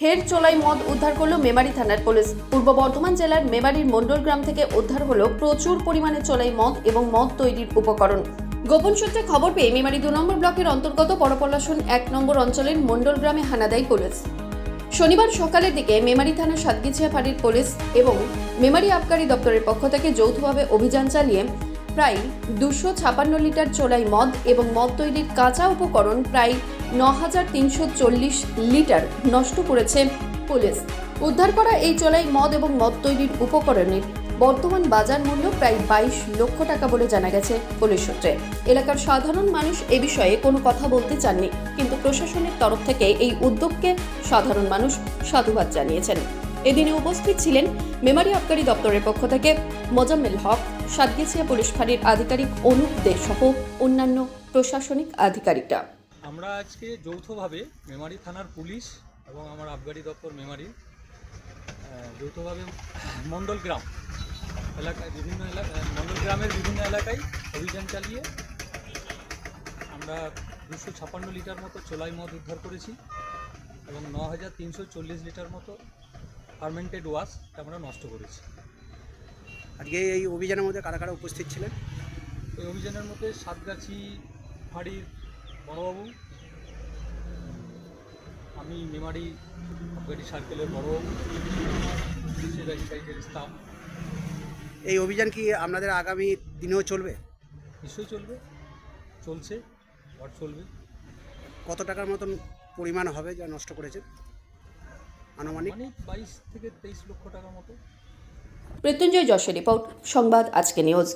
ফের চোলাই মদ উদ্ধার করল মেমারি থানার পুলিশ। পূর্ব বর্ধমান জেলার মেমারির মন্ডল গ্রাম থেকে উদ্ধার হলো প্রচুর পরিমাণে চোলাই মদ এবং মদ তৈরির উপকরণ। গোপন সূত্রে খবর পেয়ে মেমারি দু নম্বর ব্লকের অন্তর্গত বড়পলাসন এক নম্বর অঞ্চলের মন্ডল গ্রামে হানা দেয় পুলিশ। শনিবার সকালের দিকে মেমারি থানা সাতগিছিয়া ফাঁড়ির পুলিশ এবং মেমারি আবকারী দপ্তরের পক্ষ থেকে যৌথভাবে অভিযান চালিয়ে প্রায় দুশো ছাপান্ন লিটার চোলাই মদ এবং মদ তৈরির কাঁচা উপকরণ প্রায় ন হাজার তিনশো চল্লিশ লিটার নষ্ট করেছে পুলিশ। উদ্ধার করা এই চোলাই মদ এবং মদ তৈরির উপকরণের বর্তমান বাজার মূল্য প্রায় বাইশ লক্ষ টাকা বলে জানা গেছে পুলিশ সূত্রে। এলাকার সাধারণ মানুষ এ বিষয়ে কোনো কথা বলতে চাননি, কিন্তু প্রশাসনের তরফ থেকে এই উদ্যোগকে সাধারণ মানুষ সাধুবাদ জানিয়েছেন। এদিনে উপস্থিত ছিলেন মেমারি আবকারী দপ্তরের পক্ষ থেকে মোজাম্মেল হক, সাতগেছিয়া পুলিশ ফাঁড়ির আধিকারিক অনুপ দে সহ অন্যান্য প্রশাসনিক আধিকারিকরা। আমরা আজকে যৌথভাবে মেমারি থানার পুলিশ এবং আমার আবগারি দপ্তর মেমারি যৌথভাবে মণ্ডল গ্রাম এলাকায় বিভিন্ন এলাকা মণ্ডল গ্রামের বিভিন্ন এলাকায় অভিযান চালিয়ে আমরা দুশো ছাপান্ন লিটার মতো চোলাই মদ উদ্ধার করেছি এবং ন হাজার তিনশো চল্লিশ লিটার মতো ফার্মেন্টেড ওয়াশ আমরা নষ্ট করেছি। আজকে এই অভিযানের মধ্যে কারা কারা উপস্থিত ছিলেন? এই অভিযানের মধ্যে সাতগাছি ফাঁড়ির বড়বাবু আমি মেমারি আবগারি সার্কেলের বড়বাবু সিরাজি সাইকের স্টাফ এই অভিযান কি আপনাদের আগামী দিনেও চলবে? নিশ্চয়ই চলবে। চলছে আর চলবে। কত টাকার মতন পরিমাণ হবে যা নষ্ট করেছে আনুমানিক? মানে বাইশ থেকে তেইশ লক্ষ টাকার মতো। মৃত্যুঞ্জয় যশের রিপোর্ট সংবাদ আজকে নিউজ।